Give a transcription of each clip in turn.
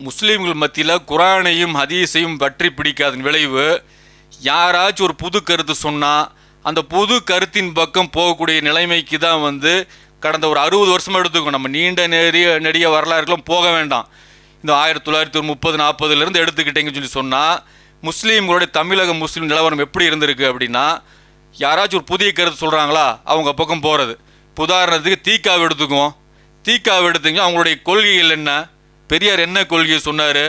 முஸ்லீம்கள் மத்தியில் குரானையும் ஹதீஸையும் பற்றி பிடிக்காத விளைவு யாராச்சும் ஒரு புது கருத்து சொன்னால் அந்த புது கருத்தின் பக்கம் போகக்கூடிய நிலைமைக்கு தான் வந்து கடந்த ஒரு அறுபது வருஷமாக எடுத்துக்கோ நம்ம நீண்ட நெறிய நெடிய வரலாறுகளும் போக வேண்டாம். இந்த ஆயிரத்தி தொள்ளாயிரத்தி முப்பது நாற்பதுலேருந்து எடுத்துக்கிட்டீங்கன்னு சொல்லி சொன்னால் முஸ்லீம்களுடைய தமிழக முஸ்லீம் நிலவரம் எப்படி இருந்திருக்கு அப்படின்னா யாராச்சும் ஒரு புதிய கருத்து சொல்கிறாங்களா அவங்க பக்கம் போகிறது உதாரணத்துக்கு தீக்காவை எடுத்துக்குவோம். தீக்காவை எடுத்துங்க அவங்களுடைய கொள்கைகள் என்ன? பெரியார் என்ன கொள்கையை சொன்னார்?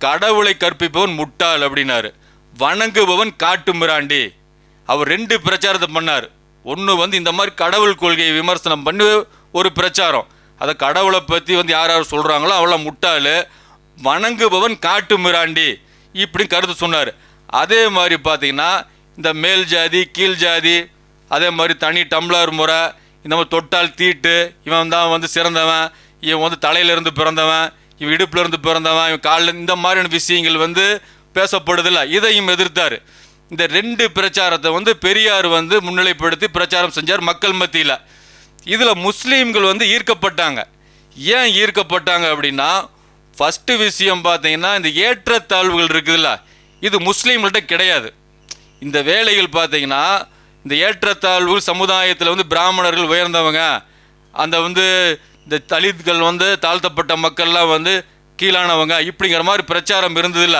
கடவுளை கற்பிப்பவன் முட்டாள் அப்படின்னாரு. வணங்குபவன் காட்டு மிராண்டி. அவர் ரெண்டு பிரச்சாரத்தை பண்ணார். ஒன்று வந்து இந்த மாதிரி கடவுள் கொள்கையை விமர்சனம் பண்ணி ஒரு பிரச்சாரம். அதை கடவுளை பற்றி வந்து யார் யார் சொல்கிறாங்களோ அவ்வளோ முட்டாள். வணங்குபவன் காட்டு மிராண்டி இப்படி கருத்து சொன்னார். அதே மாதிரி பார்த்தீங்கன்னா இந்த மேல் ஜாதி கீழ் ஜாதி அதே மாதிரி தனி டம்ளர் முறை இந்த மாதிரி தொட்டால் தீட்டு இவன் தான் வந்து சிறந்தவன் இவன் வந்து தலையிலேருந்து பிறந்தவன் இவன் இடுப்புல இருந்து பிறந்தவன் இவன் காலில் இந்த மாதிரியான விஷயங்கள் வந்து பேசப்படுதில்ல. இதையும் எதிர்த்தார். இந்த ரெண்டு பிரச்சாரத்தை வந்து பெரியார் வந்து முன்னிலைப்படுத்தி பிரச்சாரம் செஞ்சார் மக்கள் மத்தியில். இதில் முஸ்லீம்கள் வந்து ஈர்க்கப்பட்டாங்க. ஏன் ஈர்க்கப்பட்டாங்க அப்படின்னா ஃபஸ்ட்டு விஷயம் பார்த்தீங்கன்னா இந்த ஏற்றத்தாழ்வுகள் இருக்குதுல்ல. இது முஸ்லீம்கள்ட்ட கிடையாது. இந்த வேலைகள் பார்த்தீங்கன்னா இந்த ஏற்றத்தாழ்வு சமுதாயத்தில் வந்து பிராமணர்கள் உயர்ந்தவங்க அந்த வந்து இந்த தலித்கள் வந்து தாழ்த்தப்பட்ட மக்கள்லாம் வந்து கீழானவங்க இப்படிங்கிற மாதிரி பிரச்சாரம் இருந்ததில்ல.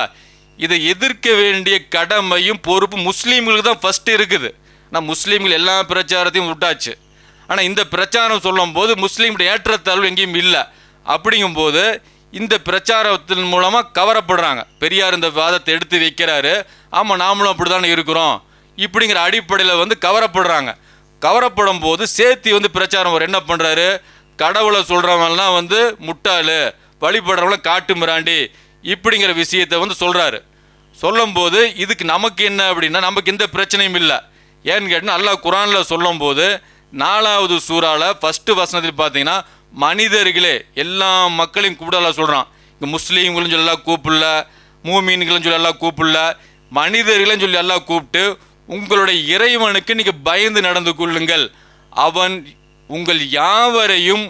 இதை எதிர்க்க வேண்டிய கடமையும் பொறுப்பு முஸ்லீம்களுக்கு தான் ஃபஸ்ட்டு இருக்குது. ஆனால் முஸ்லீம்கள் எல்லா பிரச்சாரத்தையும் விட்டாச்சு. ஆனால் இந்த பிரச்சாரம் சொல்லும்போது முஸ்லீம்களுடைய ஏற்றத்தாழ்வு எங்கேயும் இல்லை. அப்படிங்கும்போது இந்த பிரச்சாரத்தின் மூலமாக கவரப்படுறாங்க. பெரியார் இந்த வாதத்தை எடுத்து வைக்கிறாரு. ஆமாம் நாமளும் அப்படி தானே இருக்கிறோம். இப்படிங்கிற அடிப்படையில் வந்து கவரப்படுறாங்க. கவரப்படும் போது சேர்த்தி வந்து பிரச்சாரம் அவர் என்ன பண்ணுறாரு கடவுளை சொல்கிறவங்கலாம் வந்து முட்டாளு வழிபடுறவங்கள காட்டு மிராண்டி இப்படிங்கிற விஷயத்தை வந்து சொல்கிறாரு சொல்லும்போது இதுக்கு நமக்கு என்ன அப்படின்னா நமக்கு எந்த பிரச்சனையும் இல்லை. ஏன்னு கேட்டால் அல்லாஹ் குரானில் சொல்லும்போது நாலாவது சூறாவில் ஃபஸ்ட்டு வசனத்தில் பார்த்தீங்கன்னா மனிதர்களே எல்லா மக்களையும் கூப்பிடலாம் சொல்கிறான் இங்கே முஸ்லீம்களும் சொல்லி எல்லாம் கூப்பிடல மூமீன்களும் சொல்லி எல்லாம் கூப்பிடல மனிதர்களும் சொல்லி எல்லாம் கூப்பிட்டு உங்களுடைய இறைவனுக்கு நீங்கள் பயந்து நடந்து கொள்ளுங்கள். அவன் உங்கள் யாவரையும்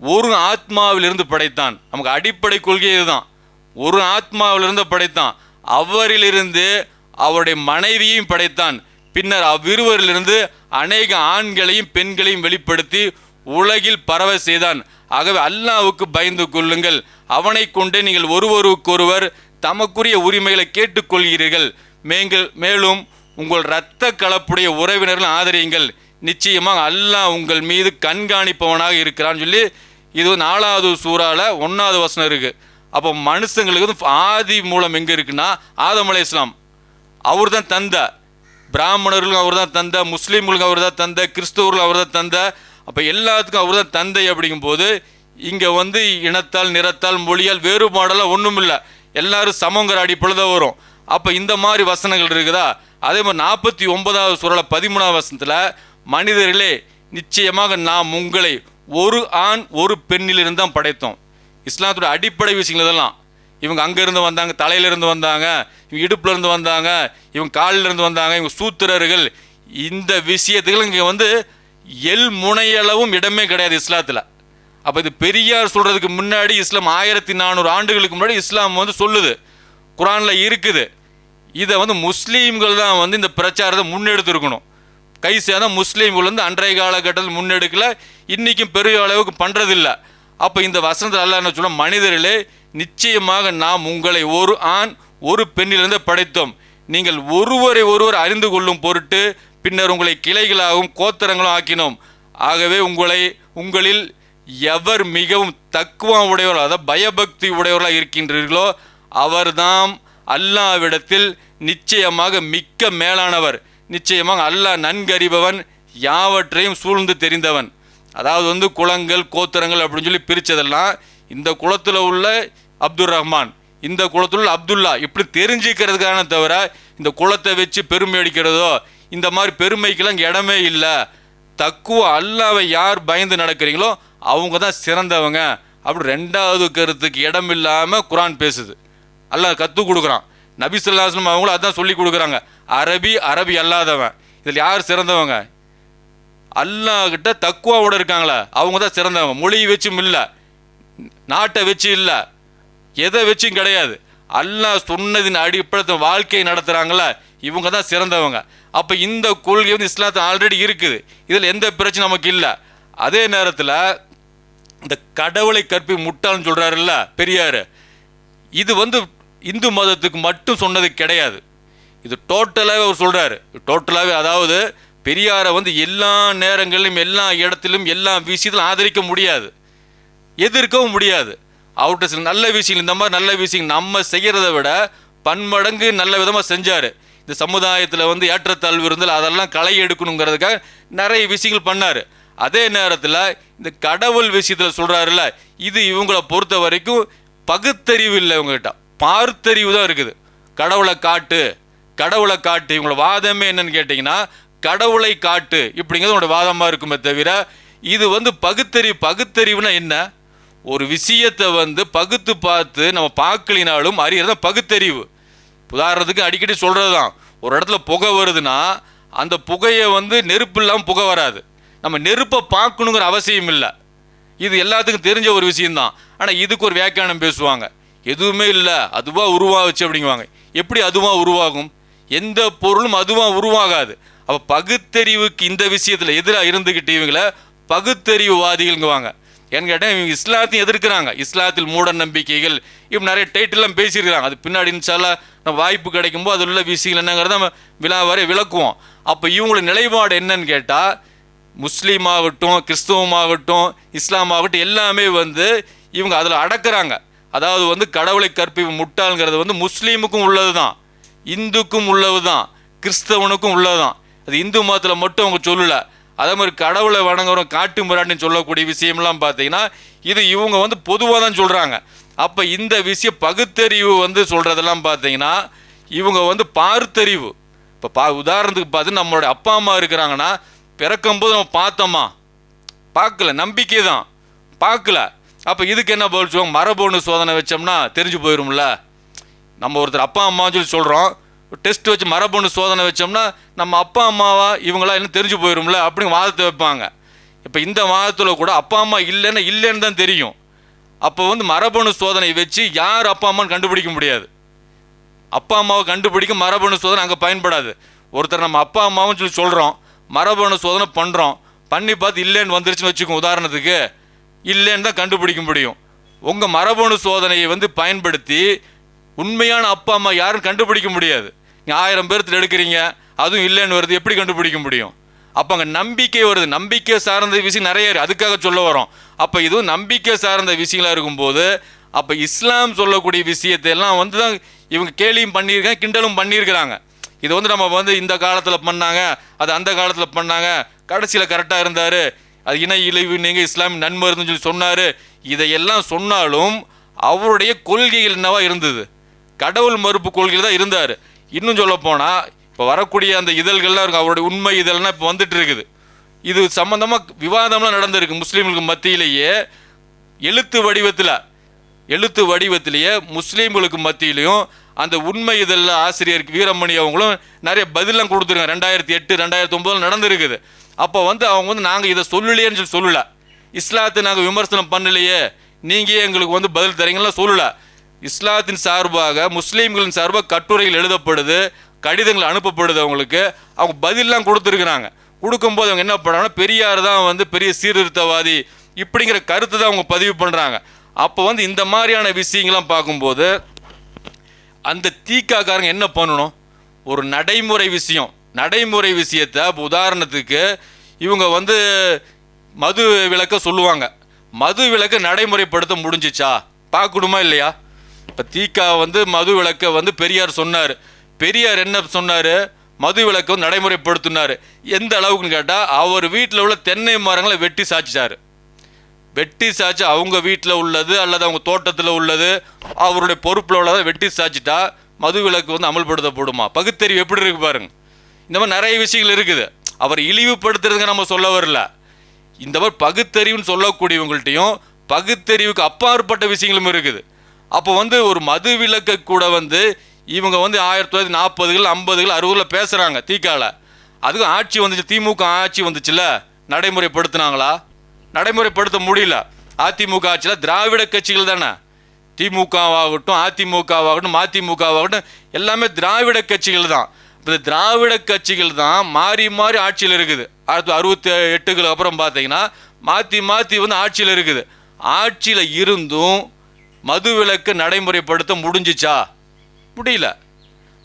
ஒரு ஆத்மாவிலிருந்து படைத்தான். நமக்கு அடிப்படை கொள்கை இதுதான். ஒரு ஆத்மாவிலிருந்து படைத்தான். அவரிலிருந்து அவருடைய மனைவியையும் படைத்தான். பின்னர் அவ்விருவரிலிருந்து அநேக ஆண்களையும் பெண்களையும் வெளிப்படுத்தி உலகில் பரவ செய்தான். ஆகவே அல்லாவுக்கு பயந்து கொள்ளுங்கள். அவனை கொண்டு நீங்கள் ஒருவருக்கொருவர் தமக்குரிய உரிமைகளை கேட்டுக்கொள்கிறீர்கள். மேங்கள் மேலும் உங்கள் இரத்த கலப்புடைய உறவினர்கள் ஆதரியுங்கள். நிச்சயமாக அல்லாஹ் உங்கள் மீது கண்காணிப்பவனாக இருக்கிறான்னு சொல்லி இது நாலாவது சூறால ஒன்றாவது வசனம் இருக்குது அப்போ மனுஷங்களுக்கு வந்து ஆதி மூலம் எங்கே இருக்குன்னா ஆதம் அலை இஸ்லாம் அவர் தான் தந்த. பிராமணர்களுக்கும் அவர் தான் தந்த முஸ்லீம்களுக்கும் அவர் தான் தந்த கிறிஸ்தவர்களுக்கும் அவர் தான் தந்த. அப்போ எல்லாத்துக்கும் அவர் தான் தந்தை அப்படிங்கும்போது இங்கே வந்து இனத்தால் நிறத்தால் மொழியால் வேறுபாடெல்லாம் ஒன்றும் இல்லை எல்லோரும் சமங்கிற அடிப்படையில் தான் வரும். அப்போ இந்த மாதிரி வசனங்கள் இருக்குதா? அதே மாதிரி நாற்பத்தி ஒன்பதாவது சுரல பதிமூணாவது வசனத்தில் மனிதர்களே நிச்சயமாக நாம் உங்களை ஒரு ஆண் ஒரு பெண்ணிலிருந்து தான் படைத்தோம். இஸ்லாத்தோட அடிப்படை விஷயங்கள் இதெல்லாம். இவங்க அங்கேருந்து வந்தாங்க தலையிலிருந்து வந்தாங்க இவங்க இடுப்புலேருந்து வந்தாங்க இவங்க காலில் இருந்து வந்தாங்க இவங்க சூத்திரர்கள். இந்த விஷயத்துக்கு இங்கே வந்து எல் முனையளவும் இடமே கிடையாது இஸ்லாத்தில். அப்போ இது பெரியார் சொல்கிறதுக்கு முன்னாடி இஸ்லாம் ஆயிரத்தி நானூறு ஆண்டுகளுக்கு முன்னாடி இஸ்லாம் வந்து சொல்லுது. குரானில் இருக்குது. இதை வந்து முஸ்லீம்கள் தான் வந்து இந்த பிரச்சாரத்தை முன்னெடுத்துருக்கணும். கை சேர்ந்த முஸ்லீம்கள் வந்து அன்றைய காலகட்டத்தில் முன்னெடுக்கல இன்றைக்கும் பெரிய அளவுக்கு பண்ணுறதில்ல அப்போ இந்த வசனத்தில் அல்ல என்ன சொல்ல மனிதர்களே நிச்சயமாக நாம் உங்களை ஒரு ஆண் ஒரு பெண்ணிலிருந்து படைத்தோம். நீங்கள் ஒருவரை ஒருவர் அறிந்து கொள்ளும் பொருட்டு பின்னர் உங்களை கிளைகளாகவும் கோத்திரங்களும் ஆக்கினோம். ஆகவே உங்களை உங்களில் எவர் மிகவும் தக்குவம் உடையவர்களோ அதாவது பயபக்தி உடையவர்களாக இருக்கின்றீர்களோ அவர்தாம் அல்லாவிடத்தில் நிச்சயமாக மிக்க மேலானவர். நிச்சயமாக அல்லாஹ் நன்கறிபவன் யாவற்றையும் சூழ்ந்து தெரிந்தவன். அதாவது வந்து குளங்கள் கோத்திரங்கள் அப்படின்னு சொல்லி பிரித்ததெல்லாம் இந்த குளத்தில் உள்ள அப்துல் ரஹ்மான் இந்த குளத்தில் உள்ள அப்துல்லா இப்படி தெரிஞ்சுக்கிறதுக்கான தவிர இந்த குளத்தை வச்சு பெருமை அடிக்கிறதோ இந்த மாதிரி பெருமைக்கெல்லாம் இங்கே இடமே இல்லை. தக்குவ அல்லாவை யார் பயந்து நடக்கிறீங்களோ அவங்க தான் சிறந்தவங்க. அப்படி ரெண்டாவது கருத்துக்கு இடம் இல்லாமல் குரான் பேசுது. அல்லாஹ் கற்றுக் கொடுக்குறான். நபி சொல்லாஸ்லம் அவங்களும் அதான் சொல்லி கொடுக்குறாங்க. அரபி அரபி அல்லாதவன். இதில் யார் சிறந்தவங்க? அல்லாஹ்கிட்ட தக்குவாவோட இருக்காங்களே அவங்க தான் சிறந்தவங்க. மொழி வச்சும் இல்லை. நாட்டை வச்சு இல்லை. எதை வச்சும் கிடையாது. அல்லாஹ் சொன்னதின் அடிப்படத்தை வாழ்க்கையை நடத்துகிறாங்கள இவங்க தான் சிறந்தவங்க. அப்போ இந்த கொள்கை வந்து இஸ்லாத்தில் ஆல்ரெடி இருக்குது. இதில் எந்த பிரச்சனை நமக்கு இல்லை. அதே நேரத்தில் இந்த கடவுளை கற்பி முட்டாள்னு சொல்கிறாருல்ல பெரியார். இது வந்து இந்து மதத்துக்கு மட்டும் சொன்னது கிடையாது. இது டோட்டலாகவே அவர் சொல்கிறாரு டோட்டலாகவே அதாவது பெரியாரை வந்து எல்லா நேரங்களிலும் எல்லா இடத்திலும் எல்லா விஷயத்திலும் ஆதரிக்க முடியாது. எதிர்க்கவும் முடியாது. அவர்கிட்ட சில நல்ல விஷயங்கள் இந்த மாதிரி நல்ல விஷயங்கள் நம்ம செய்கிறத விட பன்மடங்கு நல்ல விதமாக செஞ்சார். இந்த சமுதாயத்தில் வந்து ஏற்றத்தாழ்வு இருந்தால் அதெல்லாம் களை எடுக்கணுங்கிறதுக்காக நிறைய விஷயங்கள் பண்ணார். அதே நேரத்தில் இந்த கடவுள் விஷயத்தில் சொல்கிறாருல்ல இது இவங்களை பொறுத்த வரைக்கும் பகுத்தறிவு இல்லை இவங்ககிட்ட. பார்த்தறிவு தான் இருக்குது. கடவுளை காட்டு கடவுளை காட்டு. இவங்களோட வாதமே என்னன்னு கேட்டிங்கன்னா கடவுளை காட்டு இப்படிங்கிறது உங்களோட வாதமாக இருக்குமே தவிர இது வந்து பகுத்தறிவு பகுத்தறிவுனா என்ன? ஒரு விஷயத்தை வந்து பகுத்து பார்த்து நம்ம பார்க்கலினாலும் அறியறது பகுத்தறிவு. உதாரணத்துக்கு அடிக்கடி சொல்கிறது தான் ஒரு இடத்துல புகை வருதுன்னா அந்த புகையை வந்து நெருப்பு இல்லாமல் புகை வராது. நம்ம நெருப்பை பார்க்கணுங்கிற அவசியம் இல்லை. இது எல்லாத்துக்கும் தெரிஞ்ச ஒரு விஷயம்தான். ஆனால் இதுக்கு ஒரு வியாக்கியானம் பேசுவாங்க. எதுவுமே இல்லை அதுவாக உருவாகுச்சு அப்படிங்குவாங்க. எப்படி அதுவாக உருவாகும்? எந்த பொருளும் அதுவாக உருவாகாது. அப்போ பகுத்தறிவுக்கு இந்த விஷயத்தில் எதிராக இருந்துக்கிட்டு இவங்கள பகுத்தறிவுவாதிகள்ங்குவாங்க. ஏன்னு கேட்டால் இவங்க இஸ்லாத்தையும் எதிர்க்கிறாங்க. இஸ்லாத்தில் மூட நம்பிக்கைகள் இப்போ நிறைய டைட்டில்லாம் பேசியிருக்கிறாங்க. அது பின்னாடி இன்ஷால்லா நம்ம வாய்ப்பு கிடைக்கும்போது அதில் உள்ள விஷயங்கள் என்னங்கிறத நம்ம விழா வரை விளக்குவோம். அப்போ இவங்களோட நிலைப்பாடு என்னன்னு கேட்டால் முஸ்லீமாகட்டும் கிறிஸ்தவமாகட்டும் இஸ்லாமாகட்டும் எல்லாமே வந்து இவங்க அதில் அடக்கிறாங்க. அதாவது வந்து கடவுளை கற்பிப்பு முட்டாள்ங்கிறது வந்து முஸ்லீமுக்கும் உள்ளது தான் இந்துக்கும் உள்ளது தான் கிறிஸ்தவனுக்கும் உள்ளது தான் அது இந்து மதத்தில் மட்டும் அவங்க சொல்லலை. அதே மாதிரி கடவுளை வணங்குறோம் காட்டு முராட்டின்னு சொல்லக்கூடிய விஷயம்லாம் பார்த்தீங்கன்னா இது இவங்க வந்து பொதுவாக தான் சொல்கிறாங்க அப்போ இந்த விஷயம் பகுத்தறிவு வந்து சொல்கிறதெல்லாம் பார்த்தீங்கன்னா இவங்க வந்து பார்த்தறிவு. இப்போ பா உதாரணத்துக்கு பார்த்து நம்மளுடைய அப்பா அம்மா இருக்கிறாங்கன்னா பிறக்கும்போது நம்ம பார்த்தோமா? பார்க்கல. நம்பிக்கை தான் பார்க்கல. அப்போ இதுக்கு என்ன பதில் சொல்லுவாங்க? மரபணு சோதனை வச்சோம்னா தெரிஞ்சு போயிரும்ல. நம்ம ஒருத்தர் அப்பா அம்மான்னு சொல்லி சொல்கிறோம் டெஸ்ட் வச்சு மரபணு சோதனை வச்சோம்னா நம்ம அப்பா அம்மாவா இவங்களா என்ன தெரிஞ்சு போயிரும்ல அப்படின்னு வாதத்தை வைப்பாங்க. இப்போ இந்த வாதத்தில் கூட அப்பா அம்மா இல்லைன்னா இல்லைன்னு தான் தெரியும். அப்போ வந்து மரபணு சோதனை வச்சு யார் அப்பா அம்மான்னு கண்டுபிடிக்க முடியாது. அப்பா அம்மாவை கண்டுபிடிக்க மரபணு சோதனை அங்கே பயன்படாது. ஒருத்தர் நம்ம அப்பா அம்மாவும் சொல்லி சொல்கிறோம் மரபணு சோதனை பண்ணுறோம் பண்ணி பார்த்து இல்லைன்னு வந்துருச்சுன்னு வச்சுக்கோங்க உதாரணத்துக்கு. இல்லைன்னு தான் கண்டுபிடிக்க முடியும். உங்கள் மரபணு சோதனையை வந்து பயன்படுத்தி உண்மையான அப்பா அம்மா யாரும் கண்டுபிடிக்க முடியாது. நீங்கள் ஆயிரம் பேர்த்துல எடுக்கிறீங்க அதுவும் இல்லைன்னு வருது எப்படி கண்டுபிடிக்க முடியும்? அப்போ அங்கே நம்பிக்கை வருது. நம்பிக்கை சார்ந்த விஷயம் நிறைய அதுக்காக சொல்ல வரோம். அப்போ இதுவும் நம்பிக்கை சார்ந்த விஷயங்களாக இருக்கும்போது அப்போ இஸ்லாம் சொல்லக்கூடிய விஷயத்தை எல்லாம் வந்து தான் இவங்க கேலியும் பண்ணியிருக்காங்க கிண்டலும் பண்ணியிருக்கிறாங்க. இது வந்து நம்ம வந்து இந்த காலத்தில் பண்ணாங்க அது அந்த காலத்தில் பண்ணாங்க கடைசியில் கரெக்டாக இருந்தார். அது இணை இழிவு நீங்கள் இஸ்லாமிய நன்மருந்துன்னு சொல்லி சொன்னார். இதையெல்லாம் சொன்னாலும் அவருடைய கொள்கைகள் என்னவா இருந்தது? கடவுள் மறுப்பு கொள்கையில் தான் இருந்தார். இன்னும் சொல்ல போனால் இப்போ வரக்கூடிய அந்த இதழ்கள்லாம் இருக்கும் அவருடைய உண்மை இதழ்லாம் இப்போ வந்துட்டு இருக்குது இது சம்மந்தமாக விவாதம்லாம் நடந்திருக்கு முஸ்லீம்களுக்கு மத்தியிலேயே. எழுத்து வடிவத்தில் எழுத்து வடிவத்திலேயே முஸ்லீம்களுக்கு மத்தியிலையும் அந்த உண்மை இதில் ஆசிரியர் வீரமணி அவங்களும் நிறைய பதிலாம் கொடுத்துருக்காங்க. ரெண்டாயிரத்தி எட்டு ரெண்டாயிரத்தி ஒம்பதில் நடந்திருக்குது. அப்போ வந்து அவங்க வந்து நாங்கள் இதை சொல்லலையேன்னு சொல்லி சொல்லலை. இஸ்லாத்தை நாங்கள் விமர்சனம் பண்ணலையே நீங்கள் எங்களுக்கு வந்து பதில் தரீங்களா சொல்லலை. இஸ்லாத்தின் சார்பாக முஸ்லீம்களின் சார்பாக கட்டுரைகள் எழுதப்படுது கடிதங்கள் அனுப்பப்படுது அவங்களுக்கு. அவங்க பதிலெலாம் கொடுத்துருக்குறாங்க. கொடுக்கும்போது அவங்க என்ன பண்ணுறாங்கன்னா பெரியார் தான் வந்து பெரிய சீர்திருத்தவாதி இப்படிங்கிற கருத்தை தான் அவங்க பதிவு பண்ணுறாங்க அப்போ வந்து இந்த மாதிரியான விஷயங்கள்லாம் பார்க்கும்போது அந்த தீக்காக்காரங்க என்ன பண்ணணும்? ஒரு நடைமுறை விஷயம். நடைமுறை விஷயத்தை இப்போ உதாரணத்துக்கு இவங்க வந்து மது விளக்க சொல்லுவாங்க. மது விளக்க நடைமுறைப்படுத்த முடிஞ்சிச்சா? பார்க்கணுமா இல்லையா? இப்போ தீக்கா வந்து மது விளக்க வந்து பெரியார் சொன்னார். பெரியார் என்ன சொன்னார்? மது விளக்கம் நடைமுறைப்படுத்தினார். எந்த அளவுக்குன்னு கேட்டால் அவர் வீட்டில் உள்ள தென்னை மரங்களை வெட்டி சாச்சிட்டார் வெட்டி சாய்ச்சி அவங்க வீட்டில் உள்ளது அல்லது அவங்க தோட்டத்தில் உள்ளது அவருடைய பொறுப்பில் உள்ளதை வெட்டி சாய்ச்சிட்டா மது விலக்கு வந்து அமல்படுத்தப்படுமா? பகுத்தறிவு எப்படி இருக்கு பாருங்க. இந்த மாதிரி நிறைய விஷயங்கள் இருக்குது. அவர் இழிவுபடுத்துறதுங்க நம்ம சொல்ல வரல. இந்த மாதிரி பகுத்தறிவுன்னு சொல்லக்கூடியவங்கள்ட்டையும் பகுத்தறிவுக்கு அப்பாற்பட்ட விஷயங்களும் இருக்குது. அப்போ வந்து ஒரு மது விலக்கை கூட வந்து இவங்க வந்து ஆயிரத்தி தொள்ளாயிரத்தி நாற்பதுகள் ஐம்பதுகள் அறுபதுல பேசுகிறாங்க தீக்கால. அதுக்கும் ஆட்சி வந்துச்சு திமுக ஆட்சி வந்துச்சுல்ல நடைமுறைப்படுத்தினாங்களா? நடைமுறைப்படுத்த முடியல. அதிமுக ஆட்சியில் திராவிட கட்சிகள் தானே. திமுகவாகட்டும் அதிமுகவாகட்டும் மதிமுகவாகட்டும் எல்லாமே திராவிட கட்சிகள் தான். இப்போ இந்த திராவிட கட்சிகள் தான் மாறி மாறி ஆட்சியில் இருக்குது. அடுத்து அறுபத்தி எட்டுக்கு அப்புறம் பார்த்தீங்கன்னா மாற்றி மாற்றி வந்து ஆட்சியில் இருக்குது. ஆட்சியில் இருந்தும் மது விலக்கு நடைமுறைப்படுத்த முடிஞ்சிச்சா? முடியல.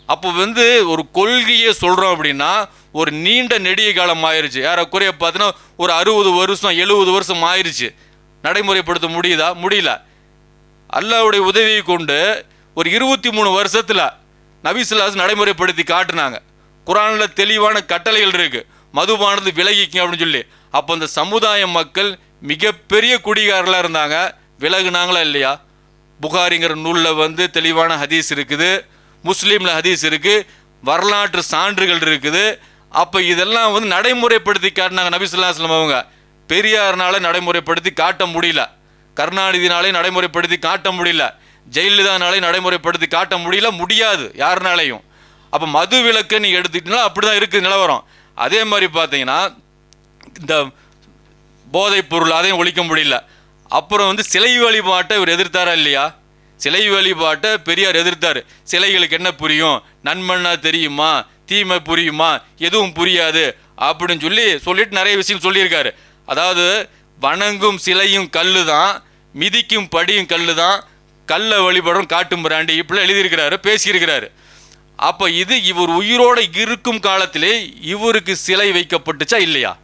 அப்போ வந்து ஒரு கொள்கையை சொல்கிறோம் அப்படின்னா ஒரு நீண்ட நெடிய காலம் ஆயிருச்சு. ஏறக்குறைய பார்த்தீங்கன்னா ஒரு அறுபது வருஷம் எழுபது வருஷம் ஆயிடுச்சு நடைமுறைப்படுத்த முடியுதா? முடியல. அல்லாவுடைய உதவியை கொண்டு ஒரு இருபத்தி மூணு வருஷத்தில் நபிசுல்லாஸ் நடைமுறைப்படுத்தி காட்டுனாங்க. குரானில் தெளிவான கட்டளைகள் இருக்குது மதுபானது விலகிக்கும் அப்படின்னு சொல்லி. அப்போ அந்த சமுதாய மக்கள் மிகப்பெரிய குடிகாரர்களாக இருந்தாங்க. விலகுனாங்களா இல்லையா? புகாரிங்கிற நூலில் வந்து தெளிவான ஹதீஸ் இருக்குது. முஸ்லீமில் ஹதீஸ் இருக்குது வரலாற்று சான்றுகள் இருக்குது. அப்போ இதெல்லாம் வந்து நடைமுறைப்படுத்தி காட்டினாங்க நபிசுல்லாஸ்லம் அவங்க. பெரியார்னால நடைமுறைப்படுத்தி காட்ட முடியல. கருணாநிதினாலே நடைமுறைப்படுத்தி காட்ட முடியல. ஜெயலலிதானாலே நடைமுறைப்படுத்தி காட்ட முடியல முடியாது யாருனாலையும். அப்போ மது விலக்கு நீங்கள் எடுத்துக்கிட்டீங்கன்னா அப்படி தான் இருக்குது நிலவரம். அதே மாதிரி பார்த்தீங்கன்னா இந்த போதைப் பொருள் அதையும் ஒழிக்க முடியல. அப்புறம் வந்து சிலை வழிபாட்டை இவர் எதிர்த்தாரா இல்லையா? சிலை வழிபாட்டை பெரியார் எதிர்த்தார். சிலைகளுக்கு என்ன புரியும்? நன்மன்னா தெரியுமா? தீமை புரியுமா? எதுவும் புரியாது. அப்படின்னு சொல்லி சொல்லிட்டு நிறைய விஷயம் சொல்லியிருக்காரு. அதாவது வணங்கும் சிலையும் கல்லு தான் மிதிக்கும் படியும் கல்லு தான் கல்லை வழிபடும் காட்டும் பிராண்டி. இப்படிலாம் எழுதியிருக்கிறாரு பேசியிருக்கிறாரு. அப்போ இது இவர் உயிரோடு இருக்கும் காலத்திலே இவருக்கு சிலை வைக்கப்பட்டுச்சா இல்லையா?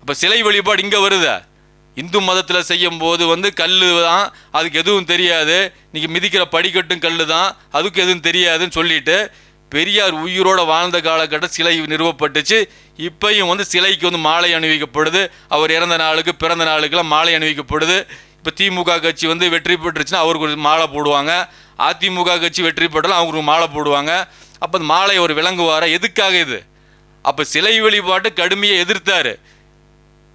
அப்போ சிலை வழிபாடு இங்கே வருதா? இந்து மதத்தில் செய்யும் போது வந்து கல் தான் அதுக்கு எதுவும் தெரியாது. இன்றைக்கி மிதிக்கிற படிக்கட்டும் கல் தான் அதுக்கு எதுவும் தெரியாதுன்னு சொல்லிட்டு பெரியார் உயிரோட வாழ்ந்த காலகட்டம் சிலை நிறுவப்பட்டுச்சு. இப்பையும் வந்து சிலைக்கு வந்து மாலை அணிவிக்கப்படுது. அவர் இறந்த நாளுக்கு பிறந்த நாளுக்கெல்லாம் மாலை அணிவிக்கப்படுது. இப்போ திமுக கட்சி வந்து வெற்றி பெற்றுச்சுன்னா அவருக்கு ஒரு மாலை போடுவாங்க. அதிமுக கட்சி வெற்றி பெற்றாலும் அவங்களுக்கு ஒரு மாலை போடுவாங்க. அப்போ அந்த மாலை ஒரு விளங்குவார? எதுக்காக இது? அப்போ சிலை வழிபாட்டு கடுமையை எதிர்த்தாரு.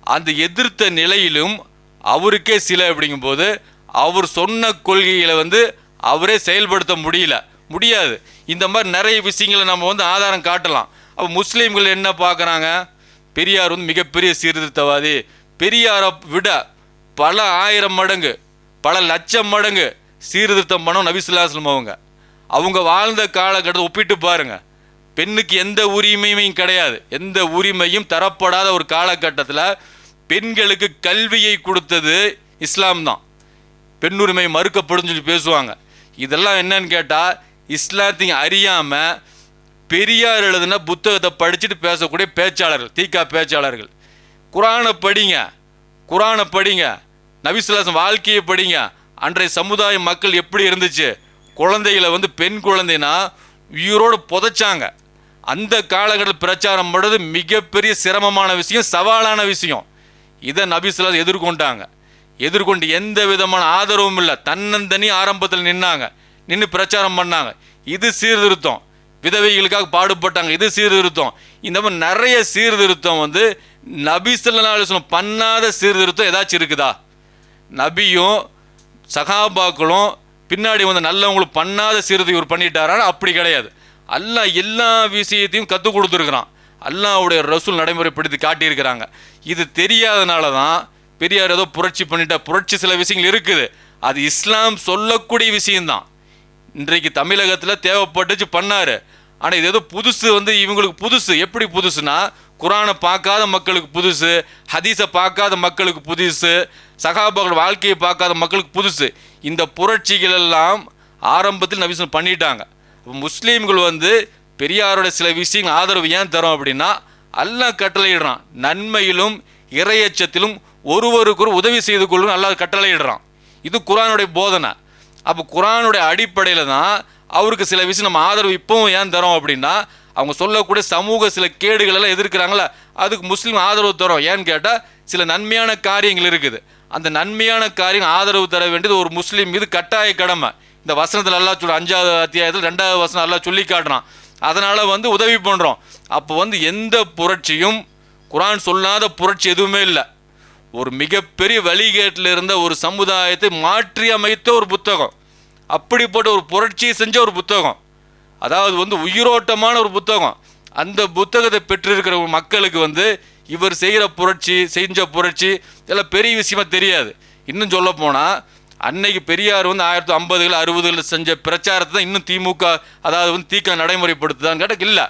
அந்த எதிர்த்த நிலையிலும் அவருக்கே சிலை அப்படிங்கும்போது அவர் சொன்ன கொள்கைகளை வந்து அவரே செயல்படுத்த முடியல. முடியாது. இந்த மாதிரி நிறைய விஷயங்களை நம்ம வந்து ஆதாரம் காட்டலாம். அப்போ முஸ்லீம்கள் என்ன பார்க்குறாங்க? பெரியார் வந்து மிகப்பெரிய சீர்திருத்தவாதி. பெரியாரை விட பல ஆயிரம் மடங்கு பல லட்சம் மடங்கு சீர்திருத்தம் பண்ணோம் நபிசுல்லாஸ்லம் அவங்க. அவங்க வாழ்ந்த காலகட்டத்தை ஒப்பிட்டு பாருங்கள் பெண்ணுக்கு எந்த உரிமையும் கிடையாது. எந்த உரிமையும் தரப்படாத ஒரு காலகட்டத்தில் பெண்களுக்கு கல்வியை கொடுத்தது இஸ்லாம் தான். பெண்ணுரிமை மறுக்கப்படும் சொல்லி பேசுவாங்க. இதெல்லாம் என்னன்னு கேட்டால் இஸ்லாத்தையும் அறியாமல் பெரியார் எழுதின புத்தகத்தை படிச்சுட்டு பேசக்கூடிய பேச்சாளர்கள் தீக்கா பேச்சாளர்கள். குரானை படிங்க குரானை படிங்க நபிசுல்லாசம் வாழ்க்கையை படிங்க. அன்றைய சமுதாய மக்கள் எப்படி இருந்துச்சு? குழந்தைகளை வந்து பெண் குழந்தைனா உயிரோடு புதைச்சாங்க. அந்த காலகட்டத்தில் பிரச்சாரம் பண்ணுறது மிகப்பெரிய சிரமமான விஷயம் சவாலான விஷயம். இதை நபிசுல்லா எதிர்கொண்டாங்க. எதிர்கொண்டு எந்த விதமான ஆதரவும் இல்லை. தன்னந்தனி ஆரம்பத்தில் நின்னாங்க. நின்று பிரச்சாரம் பண்ணாங்க. இது சீர்திருத்தம். விதவைகளுக்காக பாடுபட்டாங்க. இது சீர்திருத்தம். இந்த மாதிரி நிறைய சீர்திருத்தம் வந்து நபி ஸல்லல்லாஹு பண்ணாத சீர்திருத்தம் ஏதாச்சும் இருக்குதா? நபியும் சகாபாக்களும் பின்னாடி வந்து நல்லவங்களும் பண்ணாத சீர்திருத்தம் இவர் பண்ணிட்டாரான்னு அப்படி கிடையாது. அல்லாஹ் எல்லா விஷயத்தையும் கற்றுக் கொடுத்துருக்குறான். அல்லாஹுடைய ரசூல் நடைமுறைப்படுத்தி காட்டியிருக்கிறாங்க. இது தெரியாதனால தான் பெரியார் ஏதோ புரட்சி பண்ணிட்டா புரட்சி சில விஷயங்கள் இருக்குது. அது இஸ்லாம் சொல்லக்கூடிய விஷயம்தான். இன்றைக்கு தமிழகத்தில் தேவைப்பட்டுச்சு பண்ணார். ஆனால் இது ஏதோ புதுசு வந்து இவங்களுக்கு புதுசு. எப்படி புதுசுனா குரானை பார்க்காத மக்களுக்கு புதுசு ஹதீஸை பார்க்காத மக்களுக்கு புதுசு சகாபாக்கள் வாழ்க்கையை பார்க்காத மக்களுக்கு புதுசு. இந்த புரட்சிகள் எல்லாம் ஆரம்பத்தில் நபிசன் பண்ணிட்டாங்க. முஸ்லீம்கள் வந்து பெரியாரோட சில விஷயங்கள் ஆதரவு ஏன் தரும் அப்படின்னா அல்லாஹ் கட்டளையிடுறான். நன்மையிலும் இறையச்சத்திலும் ஒருவருக்கொரு உதவி செய்து கொள்ளும் நல்லா கட்டளையிடுறான். இது குரானுடைய போதனை. அப்போ குரானுடைய அடிப்படையில் தான் அவருக்கு சில விஷயம் நம்ம ஆதரவு இப்பவும் ஏன் தரோம் அப்படின்னா அவங்க சொல்லக்கூடிய சமூக சில கேடுகள் எல்லாம் எதிர்க்கிறாங்களா அதுக்கு முஸ்லீம் ஆதரவு தரோம். ஏன்னு கேட்டால் சில நன்மையான காரியங்கள் இருக்குது. அந்த நன்மையான காரியம் ஆதரவு தர வேண்டியது ஒரு முஸ்லீம் மீது கட்டாய கடமை. இந்த வசனத்தில் எல்லாம் சொல்ல அஞ்சாவது அத்தியாயத்தில் ரெண்டாவது வசனம் எல்லாம் சொல்லி காட்டுறான். அதனால் வந்து உதவி பண்ணுறோம் அப்போ வந்து எந்த புரட்சியும் குரான் சொல்லாத புரட்சி எதுவுமே இல்லை. ஒரு மிகப்பெரிய வழிகேட்டில் இருந்த ஒரு சமுதாயத்தை மாற்றி அமைத்த ஒரு புத்தகம். அப்படிப்பட்ட ஒரு புரட்சியை செஞ்ச ஒரு புத்தகம். அதாவது வந்து உயிரோட்டமான ஒரு புத்தகம். அந்த புத்தகத்தை பெற்றிருக்கிற மக்களுக்கு வந்து இவர் செய்கிற புரட்சி செஞ்ச புரட்சி இதெல்லாம் பெரிய விஷயமா தெரியாது. இன்னும் சொல்ல போனால் அன்னைக்கு பெரியார் வந்து ஆயிரத்தி ஐம்பதுகள் அறுபதுகளில் செஞ்ச பிரச்சாரத்தை தான் இன்னும் திமுக அதாவது வந்து தீக்க நடைமுறைப்படுத்துதான்னு கேட்டால் இல்லை.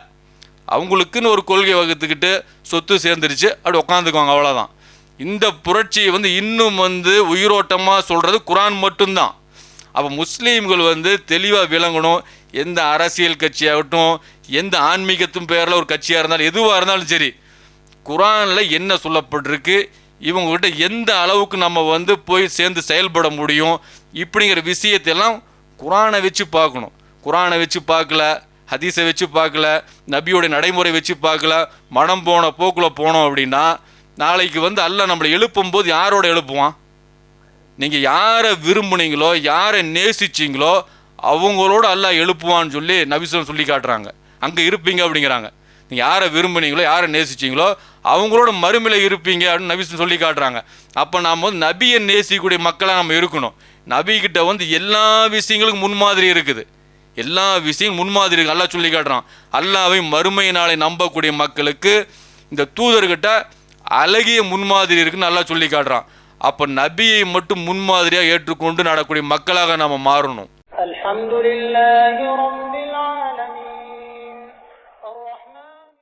அவங்களுக்குன்னு ஒரு கொள்கை வகுத்துக்கிட்டு சொத்து சேர்ந்துருச்சு அப்படி உட்காந்துக்குவாங்க அவ்வளோதான் இந்த புரட்சியை வந்து இன்னும் வந்து உயிரோட்டமாக சொல்கிறது குரான் மட்டும்தான். அப்போ முஸ்லீம்கள் வந்து தெளிவாக விளங்கணும் எந்த அரசியல் கட்சியாகட்டும் எந்த ஆன்மீகத்தும் பேரில் ஒரு கட்சியாக இருந்தாலும் எதுவாக இருந்தாலும் சரி குரானில் என்ன சொல்லப்பட்டிருக்கு இவங்ககிட்ட எந்த அளவுக்கு நம்ம வந்து போய் சேர்ந்து செயல்பட முடியும் இப்படிங்கிற விஷயத்தையெல்லாம் குரானை வச்சு பார்க்கணும். குரானை வச்சு பார்க்கல ஹதீஸை வச்சு பார்க்கல நபியோட நடைமுறை வச்சு பார்க்கல மனம் போன போக்கில் போனோம் அப்படின்னா நாளைக்கு வந்து அல்ல நம்மளை எழுப்பும் போது யாரோட எழுப்புவான்? நீங்கள் யாரை விரும்புனீங்களோ யாரை நேசிச்சீங்களோ அவங்களோட அல்ல எழுப்புவான்னு சொல்லி நபிசம் சொல்லி காட்டுறாங்க. அங்கே இருப்பீங்க அப்படிங்கிறாங்க. நீங்கள் யாரை விரும்புனீங்களோ யாரை நேசிச்சிங்களோ அவங்களோட மறுமையில் இருப்பீங்க அப்படின்னு நபிஸ் சொல்லி காட்டுறாங்க. அப்போ நாம் வந்து நபியை நேசிக்கக்கூடிய மக்களாக நம்ம இருக்கணும். நபிகிட்ட வந்து எல்லா விஷயங்களுக்கும் முன்மாதிரி இருக்குது. எல்லா விஷயம் முன்மாதிரி அல்லா சொல்லி காட்டுறான். அல்லாவை மறுமையினாலே நம்பக்கூடிய மக்களுக்கு இந்த தூதர்கிட்ட அழகிய முன்மாதிரி இருக்குதுன்னு நல்லா சொல்லி காட்டுறான். அப்போ நபியை மட்டும் முன்மாதிரியாக ஏற்றுக்கொண்டு நடக்கூடிய மக்களாக நாம் மாறணும். அல்ஹம்துலில்லாஹி